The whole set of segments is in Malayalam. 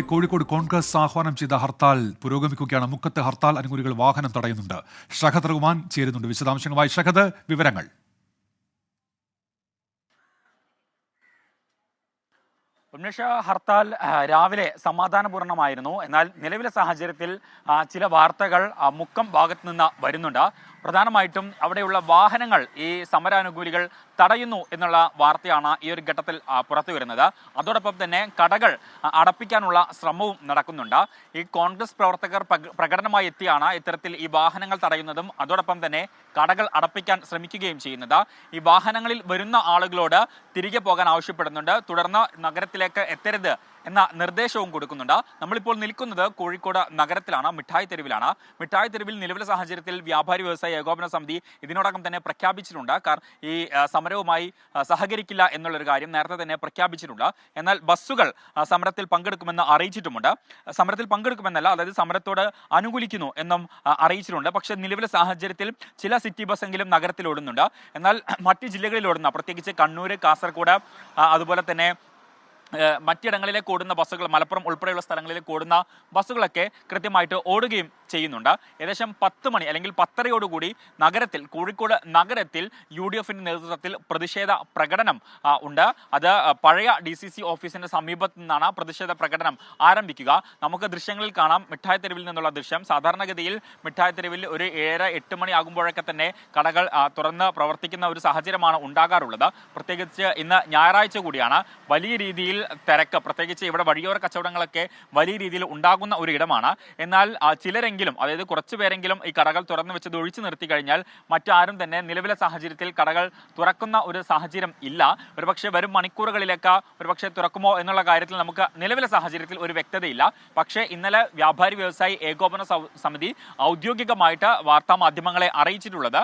കോഴിക്കോട് കോൺഗ്രസ് ആഹ്വാനം ചെയ്ത ഹർത്താൽ പുരോഗമിക്കുകയാണ്. മുക്കത്ത് ഹർത്താൽ അനുകൂലികൾ വാഹനം തടയുന്നുണ്ട്. ഷഹദ് റഹ്മാൻ ചേരുന്നുണ്ട് വിശദാംശങ്ങളുമായി. ഷഹദ് വിവരങ്ങൾ. ഉന്മേഷ ഹർത്താൽ രാവിലെ സമാധാനപൂർണമായിരുന്നു എന്നാൽ നിലവിലെ സാഹചര്യത്തിൽ ചില വാർത്തകൾ മുക്കം ഭാഗത്ത് നിന്ന് വരുന്നുണ്ട്. പ്രധാനമായിട്ടും അവിടെയുള്ള വാഹനങ്ങൾ ഈ സമരാനുകൂലികൾ തടയുന്നു എന്നുള്ള വാർത്തയാണ് ഈ ഒരു ഘട്ടത്തിൽ പുറത്തു വരുന്നത്. അതോടൊപ്പം തന്നെ കടകൾ അടപ്പിക്കാനുള്ള ശ്രമവും നടക്കുന്നുണ്ട്. ഈ കോൺഗ്രസ് പ്രവർത്തകർ പ്രക- പ്രകടനമായി എത്തിയാണ് ഇത്തരത്തിൽ ഈ വാഹനങ്ങൾ തടയുന്നതും അതോടൊപ്പം തന്നെ കടകൾ അടപ്പിക്കാൻ ശ്രമിക്കുകയും ചെയ്യുന്നത്. ഈ വാഹനങ്ങളിൽ വരുന്ന ആളുകളോട് തിരികെ പോകാൻ ആവശ്യപ്പെടുന്നുണ്ട്. തുടർന്ന് നഗരത്തിലേക്ക് എത്തരുത് എന്ന നിർദ്ദേശവും കൊടുക്കുന്നുണ്ട്. നമ്മളിപ്പോൾ നിൽക്കുന്നത് കോഴിക്കോട് നഗരത്തിലാണ് മിഠായി തെരുവിലാണ്. മിഠായി തെരുവിൽ നിലവിലെ സാഹചര്യത്തിൽ വ്യാപാരി വ്യവസായ ഏകോപന സമിതി ഇതിനോടകം തന്നെ പ്രഖ്യാപിച്ചിട്ടുണ്ട്. കാരണം ഈ സമരവുമായി സഹകരിക്കില്ല എന്നുള്ളൊരു കാര്യം നേരത്തെ തന്നെ പ്രഖ്യാപിച്ചിട്ടുണ്ട്. എന്നാൽ ബസ്സുകൾ സമരത്തിൽ പങ്കെടുക്കുമെന്ന് അറിയിച്ചിട്ടുമുണ്ട്. സമരത്തിൽ പങ്കെടുക്കുമെന്നല്ല അതായത് സമരത്തോട് അനുകൂലിക്കുന്നു എന്നും അറിയിച്ചിട്ടുണ്ട്. പക്ഷേ നിലവിലെ സാഹചര്യത്തിൽ ചില സിറ്റി ബസ്സെങ്കിലും നഗരത്തിൽ ഓടുന്നുണ്ട്. എന്നാൽ മറ്റ് ജില്ലകളിൽ ഓടുന്ന പ്രത്യേകിച്ച് കണ്ണൂർ കാസർഗോഡ് അതുപോലെ തന്നെ മറ്റിടങ്ങളിലേക്ക് ഓടുന്ന ബസ്സുകൾ മലപ്പുറം ഉൾപ്പെടെയുള്ള സ്ഥലങ്ങളിലേക്ക് ഓടുന്ന ബസ്സുകളൊക്കെ കൃത്യമായിട്ട് ഓടുകയും ചെയ്യുന്നുണ്ട്. ഏകദേശം പത്ത് മണി അല്ലെങ്കിൽ പത്തരയോടുകൂടി നഗരത്തിൽ കോഴിക്കോട് നഗരത്തിൽ യു ഡി എഫിന്റെ നേതൃത്വത്തിൽ പ്രതിഷേധ പ്രകടനം ഉണ്ട്. അത് പഴയ ഡി സി സി ഓഫീസിന്റെ സമീപത്തു നിന്നാണ് പ്രതിഷേധ പ്രകടനം ആരംഭിക്കുക. നമുക്ക് ദൃശ്യങ്ങളിൽ കാണാം. മിഠായി തെരുവിൽ നിന്നുള്ള ദൃശ്യം. സാധാരണഗതിയിൽ മിഠായി തെരുവിൽ ഒരു ഏഴ് എട്ട് മണി ആകുമ്പോഴൊക്കെ തന്നെ കടകൾ തുറന്ന് പ്രവർത്തിക്കുന്ന ഒരു സാഹചര്യമാണ് ഉണ്ടാകാറുള്ളത്. പ്രത്യേകിച്ച് ഇന്ന് ഞായറാഴ്ച കൂടിയാണ്. വലിയ രീതിയിൽ തിരക്ക് പ്രത്യേകിച്ച് ഇവിടെ വഴിയോര കച്ചവടങ്ങളൊക്കെ വലിയ രീതിയിൽ ഉണ്ടാകുന്ന ഒരു ഇടമാണ്. എന്നാൽ ചിലരെങ്കിലും അതായത് കുറച്ചു പേരെങ്കിലും ഈ കടകൾ തുറന്നു വെച്ചത് ഒഴിച്ചു നിർത്തി കഴിഞ്ഞാൽ മറ്റാരും തന്നെ നിലവിലെ സാഹചര്യത്തിൽ കടകൾ തുറക്കുന്ന ഒരു സാഹചര്യം ഇല്ല. ഒരുപക്ഷെ വരും മണിക്കൂറുകളിലൊക്കെ ഒരുപക്ഷെ തുറക്കുമോ എന്നുള്ള കാര്യത്തിൽ നമുക്ക് നിലവിലെ സാഹചര്യത്തിൽ ഒരു വ്യക്തതയില്ല. പക്ഷേ ഇന്നലെ വ്യാപാരി വ്യവസായി ഏകോപന സമിതി ഔദ്യോഗികമായിട്ട് വാർത്താ മാധ്യമങ്ങളെ അറിയിച്ചിട്ടുള്ളത്.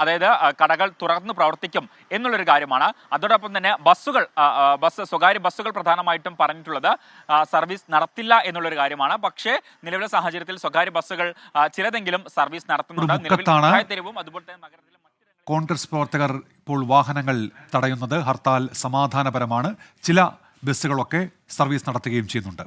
അതായത് കടകൾ തുറന്ന് പ്രവർത്തിക്കും എന്നുള്ളൊരു കാര്യമാണ്. അതോടൊപ്പം തന്നെ ബസ്സുകൾ ബസ് സ്വകാര്യ ബസ്സുകൾ പ്രധാനമായിട്ടും പറഞ്ഞിട്ടുള്ളത് സർവീസ് നടത്തില്ല എന്നുള്ളൊരു കാര്യമാണ്. പക്ഷേ നിലവിലെ സാഹചര്യത്തിൽ സ്വകാര്യ ബസ്സുകൾ ചിലതെങ്കിലും സർവീസ് നടത്തുന്നുണ്ട്. നിലവിൽ തെരുവും അതുപോലെ തന്നെ നഗരത്തിലെ കോൺഗ്രസ് പ്രവർത്തകർ ഇപ്പോൾ വാഹനങ്ങൾ തടയുന്നത് ഹർത്താൽ സമാധാനപരമാണ്. ചില ബസ്സുകളൊക്കെ സർവീസ് നടത്തുകയും ചെയ്യുന്നുണ്ട്.